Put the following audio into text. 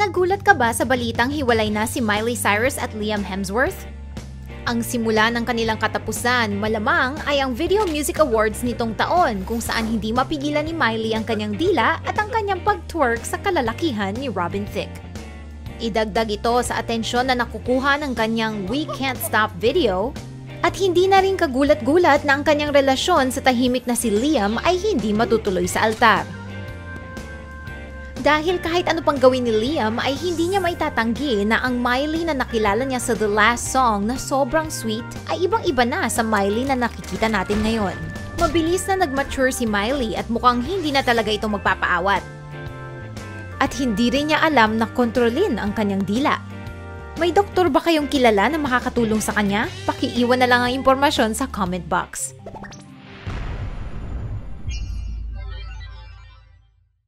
Nagulat ka ba sa balitang hiwalay na si Miley Cyrus at Liam Hemsworth? Ang simula ng kanilang katapusan, malamang ay ang Video Music Awards nitong taon kung saan hindi mapigilan ni Miley ang kanyang dila at ang kanyang pag-twerk sa kalalakihan ni Robin Thicke. Idagdag ito sa atensyon na nakukuha ng kanyang We Can't Stop video at hindi na rin kagulat-gulat na ang kanyang relasyon sa tahimik na si Liam ay hindi matutuloy sa altar. Dahil kahit ano pang gawin ni Liam ay hindi niya maitatanggi na ang Miley na nakilala niya sa The Last Song na sobrang sweet ay ibang-iba na sa Miley na nakikita natin ngayon. Mabilis na nag-mature si Miley at mukhang hindi na talaga ito magpapaawat. At hindi rin niya alam na kontrolin ang kanyang dila. May doktor ba kayong kilala na makakatulong sa kanya? Pakiiwan na lang ang impormasyon sa comment box.